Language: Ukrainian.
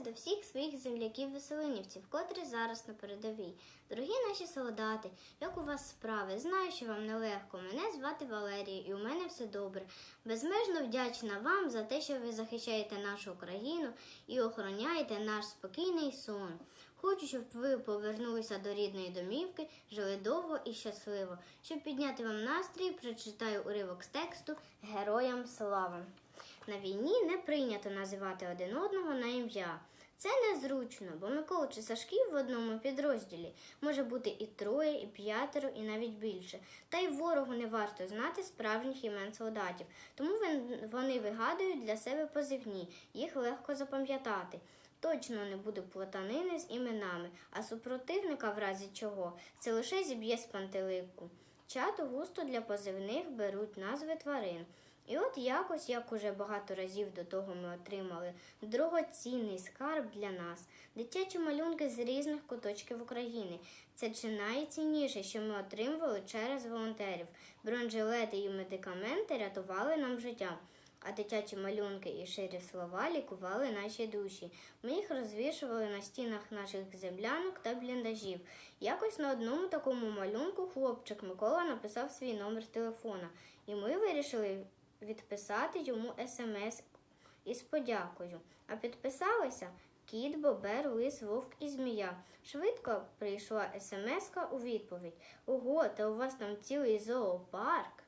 до всіх своїх земляків-веселинівців, котрі зараз на передовій. Дорогі наші солдати, як у вас справи? Знаю, що вам нелегко. Мене звати Валерія, і у мене все добре. Безмежно вдячна вам за те, що ви захищаєте нашу країну і охороняєте наш спокійний сон. Хочу, щоб ви повернулися до рідної домівки, жили довго і щасливо. Щоб підняти вам настрій, прочитаю уривок з тексту Героям слава. На війні не прийнято називати один одного на ім'я. Це незручно, бо Микола чи Сашків в одному підрозділі може бути і троє, і п'ятеро, і навіть більше. Та й ворогу не варто знати справжніх імен солдатів, тому вони вигадують для себе позивні, їх легко запам'ятати. Точно не буде плутанини з іменами, а супротивника, в разі чого, це лише зіб'є з пантелику. Чато густо для позивних беруть назви тварин. І от якось, як уже багато разів до того ми отримали дорогоцінний скарб для нас, дитячі малюнки з різних куточків України. Це чи найцінніше, що ми отримували через волонтерів. Бронежилети і медикаменти рятували нам життя. А дитячі малюнки і ширі слова лікували наші душі. Ми їх розвішували на стінах наших землянок та бліндажів. Якось на одному такому малюнку хлопчик Микола написав свій номер телефона, і ми вирішили відписати йому смс із подякою. А підписалися кіт, бобер, лис, вовк і змія. Швидко прийшла смс у відповідь. Ого, та у вас там цілий зоопарк.